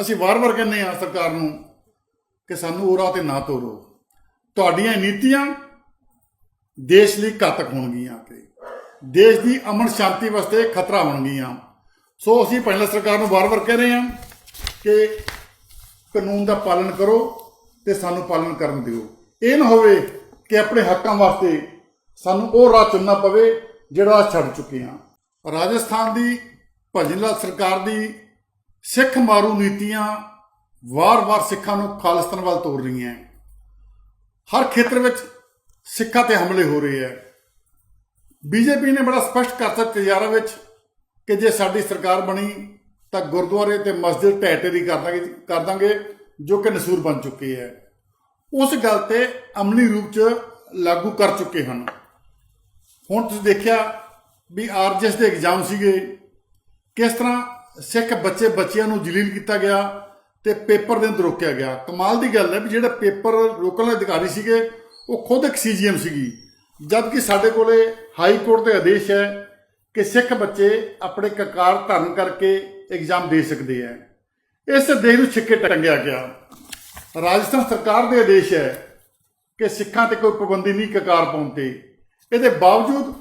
ਅਸੀਂ ਵਾਰ-ਵਾਰ ਕਹਿੰਦੇ ਆ ਸਰਕਾਰ ਨੂੰ ਕਿ ਸਾਨੂੰ ਉਹ ਰਾਹ ਤੇ ਨਾ ਤੋਰੋ। ਤੁਹਾਡੀਆਂ ਨੀਤੀਆਂ ਦੇਸ਼ ਲਈ ਘਾਤਕ ਹੋਣਗੀਆਂ ਤੇ ਦੇਸ਼ ਦੀ ਅਮਨ ਸ਼ਾਂਤੀ ਵਾਸਤੇ ਖਤਰਾ ਹੋਣਗੀਆਂ ਸੋ ਅਸੀਂ ਪਹਿਲਾਂ ਸਰਕਾਰ ਨੂੰ ਵਾਰ-ਵਾਰ ਕਹਿ ਰਹੇ ਹਾਂ ਕਿ ਕਾਨੂੰਨ ਦਾ ਪਾਲਣ ਕਰੋ ਤੇ ਸਾਨੂੰ ਪਾਲਣ ਕਰਨ ਦਿਓ। ਇਹ ਨਾ ਹੋਵੇ ਕਿ ਆਪਣੇ ਹੱਕਾਂ ਵਾਸਤੇ ਸਾਨੂੰ ਉਹ ਰਾਹ ਚੁਣਨਾ ਪਵੇ ਜਿਹੜਾ ਰਾਹ ਛੱਡ ਚੁੱਕੇ ਹਾਂ। ਰਾਜਸਥਾਨ ਦੀ ਭਜਨ ਲਾਲ ਸਰਕਾਰ ਦੀ ਸਿੱਖ ਮਾਰੂ ਨੀਤੀਆਂ ਵਾਰ-ਵਾਰ ਸਿੱਖਾਂ ਨੂੰ ਖਾਲਿਸਤਾਨ ਵੱਲ ਤੋਰ ਰਹੀਆਂ ਹਰ ਖੇਤਰ ਵਿੱਚ ਸਿੱਖਾਂ ਤੇ ਹਮਲੇ ਹੋ ਰਹੇ ਹੈ। ਬੀਜੇਪੀ ਨੇ ਬੜਾ ਸਪਸ਼ਟ ਕਰਤਾ ਤਿਜਾਰਾ ਵਿੱਚ ਕਿ ਜੇ ਸਾਡੀ ਸਰਕਾਰ ਬਣੀ ਤਾਂ ਗੁਰਦੁਆਰੇ ਤੇ ਮਸਜਿਦ ਢਹਿ ਢੇਰੀ ਕਰ ਦਾਂਗੇ ਕਰ ਦਾਂਗੇ, ਜੋ ਕਿ ਨਸੂਰ ਬਣ ਚੁੱਕੇ ਹੈ। ਉਸ ਗੱਲ ਤੇ ਅਮਲੀ ਰੂਪ ਚ ਲਾਗੂ ਕਰ ਚੁੱਕੇ ਹਨ। ਹੁਣ ਤੁਸੀਂ ਦੇਖਿਆ ਵੀ ਆਰਜੀਐਸ ਦੇ ਐਗਜ਼ਾਮ ਸੀਗੇ। ਕਿਸ ਤਰ੍ਹਾਂ ਸਿੱਖ ਬੱਚੇ ਬੱਚਿਆਂ ਨੂੰ ਜਲੀਲ ਕੀਤਾ ਗਿਆ ਤੇ ਪੇਪਰ ਦੇ ਅੰਦਰ ਰੋਕਿਆ ਗਿਆ। ਕਮਾਲ ਦੀ ਗੱਲ ਹੈ ਵੀ ਜਿਹੜੇ ਪੇਪਰ ਰੋਕਣ ਵਾਲੇ ਅਧਿਕਾਰੀ ਸੀਗੇ, ਉਹ ਖੁਦ ਇੱਕ ਸੀਜੀਐਮ ਸੀਗੀ। ਜਦਕਿ ਸਾਡੇ ਕੋਲੇ ਹਾਈ ਕੋਰਟ ਦੇ ਆਦੇਸ਼ ਹੈ ਕਿ ਸਿੱਖ ਬੱਚੇ ਆਪਣੇ ਕਕਾਰ ਧਾਰਨ ਕਰਕੇ ਐਗਜ਼ਾਮ ਦੇ ਸਕਦੇ ਹੈ। ਇਸ ਦੇਸ਼ ਨੂੰ ਛਿੱਕੇ ਟੰਗਿਆ ਗਿਆ। ਰਾਜਸਥਾਨ ਸਰਕਾਰ ਦੇ ਆਦੇਸ਼ ਹੈ ਕਿ ਸਿੱਖਾਂ ਤੇ ਕੋਈ ਪਾਬੰਦੀ ਨਹੀਂ ਕਕਾਰ ਪਾਉਣ ਤੇ। ਇਹਦੇ ਬਾਵਜੂਦ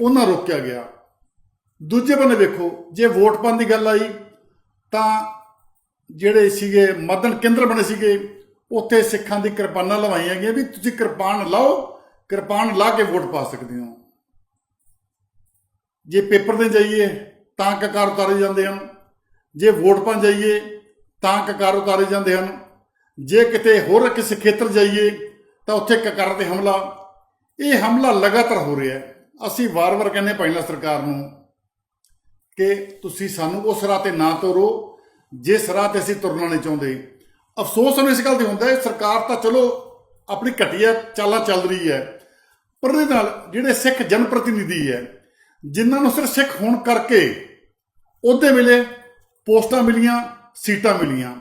ਉਹਨਾਂ ਰੋਕਿਆ ਗਿਆ। ਦੂਜੇ ਬੰਨੇ ਵੇਖੋ, ਜੇ ਵੋਟ ਪਾਉਣ ਦੀ ਗੱਲ ਆਈ, ਤਾਂ ਜਿਹੜੇ ਸੀਗੇ ਮਦਨ ਕੇਂਦਰ ਬਣੇ ਸੀਗੇ, ਉੱਥੇ ਸਿੱਖਾਂ ਦੀ ਕਿਰਪਾਨਾਂ ਲਵਾਈਆਂ ਗਈਆਂ ਵੀ ਤੁਸੀਂ ਕਿਰਪਾਨ ਲਾਓ, ਕਿਰਪਾਨ ਲਾ ਕੇ ਵੋਟ ਪਾ ਸਕਦੇ ਹੋ। ਜੇ ਪੇਪਰ 'ਤੇ ਜਾਈਏ, ਤਾਂ ਕਕਾਰ ਉਤਾਰੇ ਜਾਂਦੇ ਹਨ। ਜੇ ਵੋਟ ਪਾਉਣ ਜਾਈਏ, ਤਾਂ ਕਕਾਰ ਉਤਾਰੇ ਜਾਂਦੇ ਹਨ। ਜੇ ਕਿਤੇ ਹੋਰ ਕਿਸੇ ਖੇਤਰ ਜਾਈਏ, ਤਾਂ ਉੱਥੇ ਕਕਾਰ ਤੇ ਹਮਲਾ। ਇਹ ਹਮਲਾ ਲਗਾਤਾਰ ਹੋ ਰਿਹਾ ਹੈ। ਅਸੀਂ ਵਾਰ-ਵਾਰ ਕਹਿੰਦੇ ਪਹਿਲਾਂ ਸਰਕਾਰ ਨੂੰ ਕਿ ਤੁਸੀਂ ਸਾਨੂੰ ਉਸ ਰਾਹ ਤੇ ਨਾ ਤੋਰੋ, ਜਿਸ ਰਾਹ ਤੇ ਅਸੀਂ ਤੁਰਨਾ ਨਹੀਂ ਚਾਹੁੰਦੇ। ਅਫਸੋਸ ਸਾਨੂੰ ਇਸ ਗੱਲ ਦੀ ਹੁੰਦਾ ਹੈ, ਸਰਕਾਰ ਤਾਂ ਚਲੋ ਆਪਣੀ ਘਟੀਆ ਚਾਲਾਂ ਚੱਲ ਰਹੀ ਹੈ, ਪਰ ਇਹਦੇ ਨਾਲ ਜਿਹੜੇ ਸਿੱਖ ਜਨ ਪ੍ਰਤੀਨਿਧੀ ਹੈ, ਜਿਨ੍ਹਾਂ ਨੂੰ ਸਿਰਫ ਸਿੱਖ ਹੋਣ ਕਰਕੇ ਉਹਦੇ ਵੇਲੇ ਪੋਸਟਾਂ ਮਿਲੀਆਂ, ਸੀਟਾਂ ਮਿਲੀਆਂ।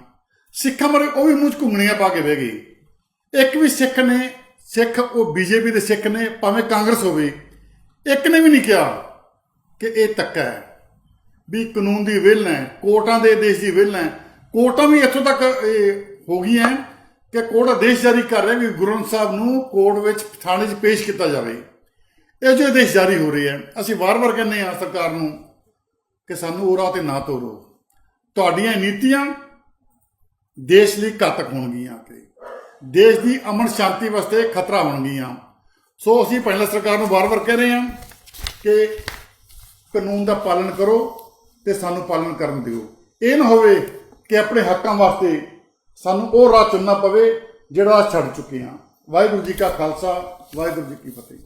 ਸਿੱਖਾਂ ਬਾਰੇ ਉਹ ਵੀ ਮੂੰਹ 'ਚ ਘੁੰਗਣੀਆਂ ਪਾ ਕੇ ਬਹਿ ਗਏ। ਇੱਕ ਵੀ ਸਿੱਖ ਨੇ, ਸਿੱਖ ਉਹ ਬੀਜੇਪੀ ਦੇ ਸਿੱਖ ਨੇ, ਭਾਵੇਂ ਕਾਂਗਰਸ ਹੋਵੇ, ਇੱਕ ਨੇ ਵੀ ਨਹੀਂ ਕਿਹਾ ਕਿ ਇਹ ਧੱਕਾ ਹੈ। ਵੀ ਕਾਨੂੰਨ ਦੀ ਵਿਲ ਹੈ, ਕੋਰਟਾਂ ਦੇ ਦੇਸ਼ ਦੀ ਵਿਲ ਹੈ। ਕੋਰਟਾਂ ਵੀ ਇੱਥੋਂ ਤੱਕ, ਇਹ ਹੋ ਗਈਆਂ ਕਿ ਕੋਰਟ ਆਦੇਸ਼ ਜਾਰੀ ਕਰ ਰਿਹਾ ਵੀ ਗੁਰੂ ਗ੍ਰੰਥ ਸਾਹਿਬ ਨੂੰ ਕੋਰਟ ਵਿੱਚ ਥਾਣੇ 'ਚ ਪੇਸ਼ ਕੀਤਾ ਜਾਵੇ। ਇਹ ਜੋ ਆਦੇਸ਼ ਜਾਰੀ ਹੋ ਰਹੇ ਹੈ ਅਸੀਂ ਵਾਰ-ਵਾਰ ਕਹਿੰਦੇ ਹਾਂ ਸਰਕਾਰ ਨੂੰ ਕਿ ਸਾਨੂੰ ਉਹ ਰਾਹ ਤੇ ਨਾ ਤੋਰੋ। ਤੁਹਾਡੀਆਂ ਨੀਤੀਆਂ ਦੇਸ਼ ਲਈ ਘਾਤਕ ਹੋਣਗੀਆਂ ਤੇ ਦੇਸ਼ ਦੀ ਅਮਨ ਸ਼ਾਂਤੀ ਵਾਸਤੇ ਖਤਰਾ ਹੋਣਗੀਆਂ। ਸੋ ਅਸੀਂ ਪਹਿਲਾਂ ਸਰਕਾਰ ਨੂੰ ਵਾਰ-ਵਾਰ ਕਹਿ ਰਹੇ ਹਾਂ ਕਿ ਕਾਨੂੰਨ ਦਾ ਪਾਲਣ ਕਰੋ। ਤੇ ਸਾਨੂੰ ਪਾਲਣ ਕਰਨ ਦਿਓ। ਇਹ ਨਾ ਹੋਵੇ ਕਿ ਆਪਣੇ ਹੱਕਾਂ ਵਾਸਤੇ ਸਾਨੂੰ ਉਹ ਰਾਹ ਚੁਣਨਾ ਪਵੇ ਜਿਹੜਾ ਰਾਹ ਛੱਡ ਚੁੱਕੇ ਹਾਂ। ਵਾਹਿਗੁਰੂ ਜੀ ਕਾ ਖਾਲਸਾ, ਵਾਹਿਗੁਰੂ ਜੀ ਕੀ ਫਤਿਹ।